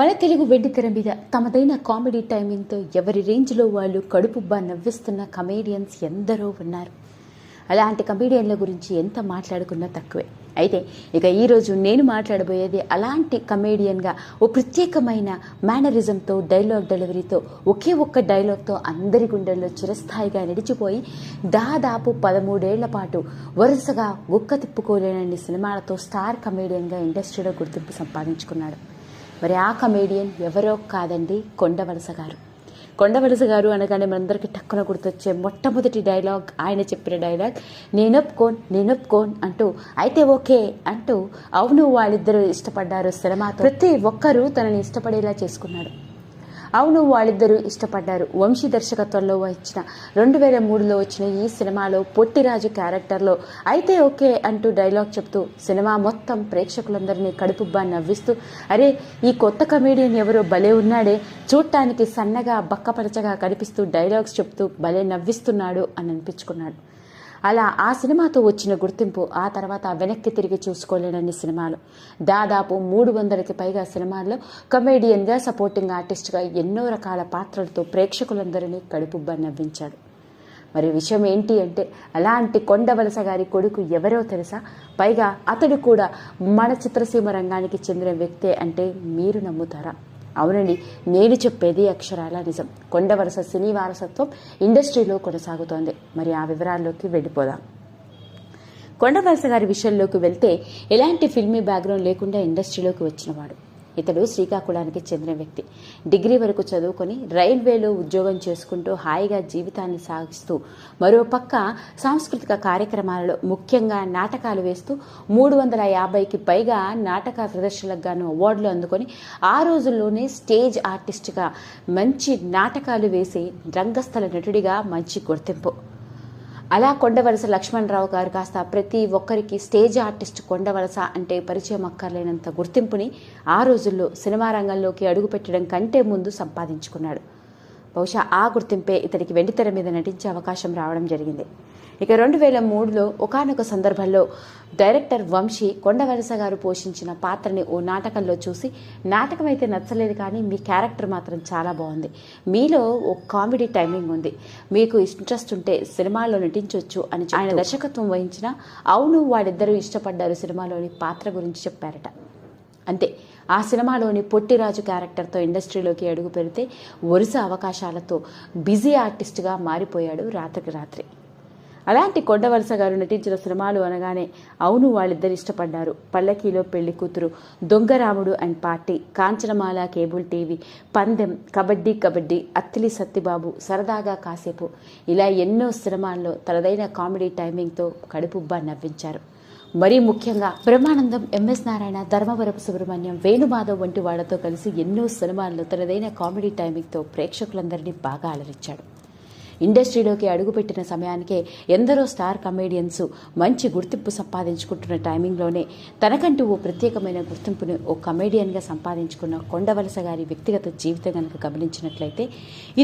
మన తెలుగు వెండితెర మీద తమదైన కామెడీ టైమింగ్తో ఎవరి రేంజ్లో వాళ్ళు కడుపుబ్బా నవ్విస్తున్న కమేడియన్స్ ఎందరో ఉన్నారు. అలాంటి కమేడియన్ల గురించి ఎంత మాట్లాడుకున్నా తక్కువే. అయితే ఇక ఈరోజు నేను మాట్లాడబోయేది అలాంటి కమేడియన్గా ఓ ప్రత్యేకమైన మేనరిజంతో డైలాగ్ డెలివరీతో ఒకే ఒక్క డైలాగ్తో అందరి గుండెల్లో చిరస్థాయిగా నిలిచిపోయి దాదాపు పదమూడేళ్ళ పాటు వరుసగా ఒక్క తిప్పుకోలేనన్ని సినిమాలతో స్టార్ కమేడియన్గా ఇండస్ట్రీలో గుర్తింపు సంపాదించుకున్నాడు. మరి ఆ కమేడియన్ ఎవరో కాదండి కొండవలస గారు. కొండవలస గారు అనగానే మనందరికీ టక్కున గుర్తొచ్చే మొట్టమొదటి డైలాగ్ ఆయన చెప్పిన డైలాగ్ నేనొప్పుకోన్ నేనొప్పుకోన్ అంటూ అయితే ఓకే అంటూ అవును వాళ్ళిద్దరూ ఇష్టపడ్డారు సినిమాతో ప్రతి ఒక్కరూ తనని ఇష్టపడేలా చేసుకున్నాడు. అవును వాళ్ళిద్దరూ ఇష్టపడ్డారు. వంశీ దర్శకత్వంలో వచ్చిన రెండు వేల మూడులో వచ్చిన ఈ సినిమాలో పొట్టిరాజు క్యారెక్టర్లో అయితే ఓకే అంటూ డైలాగ్ చెప్తూ సినిమా మొత్తం ప్రేక్షకులందరినీ కడుపుబ్బా నవ్విస్తూ అరే ఈ కొత్త కమేడియన్ ఎవరో భలే ఉన్నాడే చూడటానికి సన్నగా బక్కపరచగా కనిపిస్తూ డైలాగ్స్ చెప్తూ భలే నవ్విస్తున్నాడు అని అనిపించుకున్నాడు. అలా ఆ సినిమాతో వచ్చిన గుర్తింపు ఆ తర్వాత వెనక్కి తిరిగి చూసుకోలేనన్ని సినిమాలు. దాదాపు మూడు వందలకి పైగా సినిమాల్లో కమేడియన్గా సపోర్టింగ్ ఆర్టిస్ట్గా ఎన్నో రకాల పాత్రలతో ప్రేక్షకులందరినీ కడుపుబ్బ నవ్వించాడు. మరి విషయం ఏంటి అంటే అలాంటి కొండవలస గారి కొడుకు ఎవరో తెలుసా? పైగా అతడు కూడా మన చిత్రసీమ రంగానికి చెందిన వ్యక్తే అంటే మీరు నమ్ముతారా? అవునండి. నేను చెప్పేది అక్షరాల నిజం. కొండవరస సినీ వారసత్వం ఇండస్ట్రీలో కొనసాగుతోంది. మరి ఆ వివరాల్లోకి వెళ్ళిపోదాం. కొండవలస గారి విషయంలోకి వెళ్తే ఎలాంటి ఫిల్మీ బ్యాక్గ్రౌండ్ లేకుండా ఇండస్ట్రీలోకి వచ్చినవాడు? ఇతడు శ్రీకాకుళానికి చెందిన వ్యక్తి. డిగ్రీ వరకు చదువుకొని రైల్వేలో ఉద్యోగం చేసుకుంటూ హాయిగా జీవితాన్ని సాగిస్తూ మరోపక్క సాంస్కృతిక కార్యక్రమాలలో ముఖ్యంగా నాటకాలు వేస్తూ మూడు వందల యాభైకి పైగా నాటక ప్రదర్శనలకు గాను అవార్డులు అందుకొని ఆ రోజుల్లోనే స్టేజ్ ఆర్టిస్ట్గా మంచి నాటకాలు వేసి రంగస్థల నటుడిగా మంచి గుర్తింపు. అలా కొండవలస లక్ష్మణరావు గారు కాస్త ప్రతి ఒక్కరికి స్టేజ్ ఆర్టిస్ట్ కొండవలస అంటే పరిచయం అక్కర్లేనంత గుర్తింపుని ఆ రోజుల్లో సినిమా రంగంలోకి అడుగుపెట్టడం కంటే ముందు సంపాదించుకున్నాడు. బహుశా ఆ గుర్తింపే ఇతనికి వెండితెర మీద నటించే అవకాశం రావడం జరిగింది. ఇక రెండు వేల మూడులో ఒకనొక సందర్భంలో డైరెక్టర్ వంశీ కొండవలస గారు పోషించిన పాత్రని ఓ నాటకంలో చూసి నాటకం అయితే నచ్చలేదు కానీ మీ క్యారెక్టర్ మాత్రం చాలా బాగుంది. మీలో ఓ కామెడీ టైమింగ్ ఉంది. మీకు ఇంట్రెస్ట్ ఉంటే సినిమాలో నటించవచ్చు అని ఆయన దర్శకత్వం వహించిన అవును వాడిద్దరూ ఇష్టపడ్డారు సినిమాలోని పాత్ర గురించి చెప్పారట. అంతే. ఆ సినిమాలోని పొట్టిరాజు క్యారెక్టర్తో ఇండస్ట్రీలోకి అడుగు పెడితే వరుస అవకాశాలతో బిజీ ఆర్టిస్ట్గా మారిపోయాడు రాత్రికి రాత్రి. అలాంటి కొండవలస గారు నటించిన సినిమాలు అనగానే అవును వాళ్ళిద్దరు ఇష్టపడ్డారు. Pallakilo Pelli Kuthuru Donga Ramudu and party Kanchanamala cable TV Pandem Kabaddi Kabaddi Attili Sattibabu సరదాగా కాసేపు ఇలా ఎన్నో సినిమాల్లో తనదైన కామెడీ టైమింగ్తో కడుపుబ్బా నవ్వించారు. మరీ ముఖ్యంగా బ్రహ్మానందం ఎంఎస్ నారాయణ ధర్మవరపు సుబ్రహ్మణ్యం వేణుమాధవ్ వంటి వాళ్ళతో కలిసి ఎన్నో సినిమాల్లో తనదైన కామెడీ టైమింగ్తో ప్రేక్షకులందరినీ బాగా అలరించాడు. ఇండస్ట్రీలోకి అడుగుపెట్టిన సమయానికే ఎందరో స్టార్ కమేడియన్స్ మంచి గుర్తింపు సంపాదించుకుంటున్న టైమింగ్లోనే తనకంటూ ఓ ప్రత్యేకమైన గుర్తింపును ఓ కమేడియన్గా సంపాదించుకున్న కొండవలస గారి వ్యక్తిగత జీవితం కనుక గమనించినట్లయితే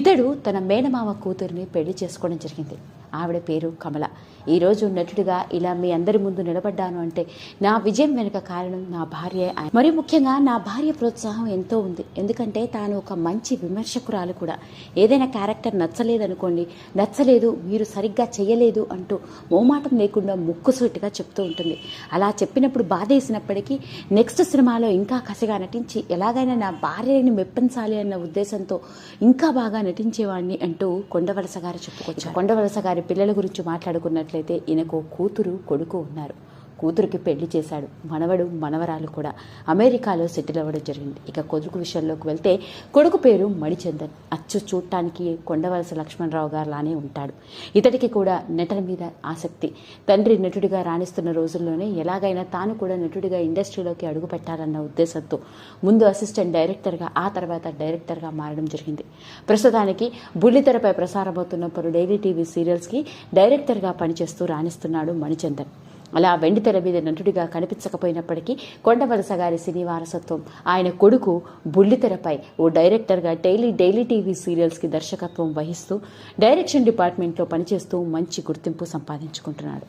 ఇతడు తన మేనమామ కూతురిని పెళ్ళి చేసుకోవడం జరిగింది. ఆవిడ పేరు కమల. ఈరోజు నటుడిగా ఇలా మీ అందరి ముందు నిలబడ్డాను అంటే నా విజయం వెనుక కారణం నా భార్య మరి ముఖ్యంగా నా భార్య ప్రోత్సాహం ఎంతో ఉంది. ఎందుకంటే తాను ఒక మంచి విమర్శకురాలు కూడా. ఏదైనా క్యారెక్టర్ నచ్చలేదనుకోండి నచ్చలేదు మీరు సరిగ్గా చేయలేదు అంటూ మోమాటం లేకుండా ముక్కుసూటిగా చెప్తూ ఉంటుంది. అలా చెప్పినప్పుడు బాధేసినప్పటికీ నెక్స్ట్ సినిమాలో ఇంకా కసిగా నటించి ఎలాగైనా నా భార్యని మెప్పించాలి అన్న ఉద్దేశంతో ఇంకా బాగా నటించేవాడిని అంటూ కొండవలస గారు చెప్పుకొచ్చారు. కొండవలస గారి పిల్లల గురించి మాట్లాడుకున్నట్లయితే ఈయనకు కూతురు కొడుకు ఉన్నారు. కూతురికి పెళ్ళి చేశాడు. మనవడు మనవరాలు కూడా అమెరికాలో సెటిల్ అవ్వడం జరిగింది. ఇక కొడుకు విషయంలోకి వెళ్తే కొడుకు పేరు మణిచందన్. అచ్చు చూడటానికి కొండవలస లక్ష్మణరావు గారు లానే ఉంటాడు. ఇతడికి కూడా నటన మీద ఆసక్తి. తండ్రి నటుడిగా రాణిస్తున్న రోజుల్లోనే ఎలాగైనా తాను కూడా నటుడిగా ఇండస్ట్రీలోకి అడుగు పెట్టాలన్న ఉద్దేశంతో ముందు అసిస్టెంట్ డైరెక్టర్గా ఆ తర్వాత డైరెక్టర్గా మారడం జరిగింది. ప్రస్తుతానికి బుల్లితెరపై ప్రసారమవుతున్న పలు డైలీ టీవీ సీరియల్స్కి డైరెక్టర్గా పనిచేస్తూ రాణిస్తున్నాడు మణిచందన్. అలా వెండితెర మీద నటుడిగా కనిపించకపోయినప్పటికీ కొండవలస గారి సినీ వారసత్వం ఆయన కొడుకు బుల్లితెరపై ఓ డైరెక్టర్గా డైలీ డైలీ టీవీ సీరియల్స్కి దర్శకత్వం వహిస్తూ డైరెక్షన్ డిపార్ట్మెంట్లో పనిచేస్తూ మంచి గుర్తింపు సంపాదించుకుంటున్నాడు.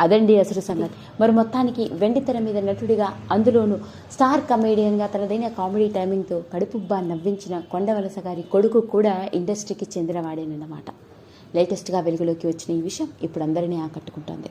అదండి అసలు సంగతి. మరి మొత్తానికి వెండి తెర మీద నటుడిగా అందులోనూ స్టార్ కమేడియన్గా తనదైన కామెడీ టైమింగ్తో కడుపుబ్బా నవ్వించిన కొండవలస గారి కొడుకు కూడా ఇండస్ట్రీకి చెందినవాడేనన్నమాట. లేటెస్ట్గా వెలుగులోకి వచ్చిన ఈ విషయం ఇప్పుడు అందరినీ ఆకట్టుకుంటోంది.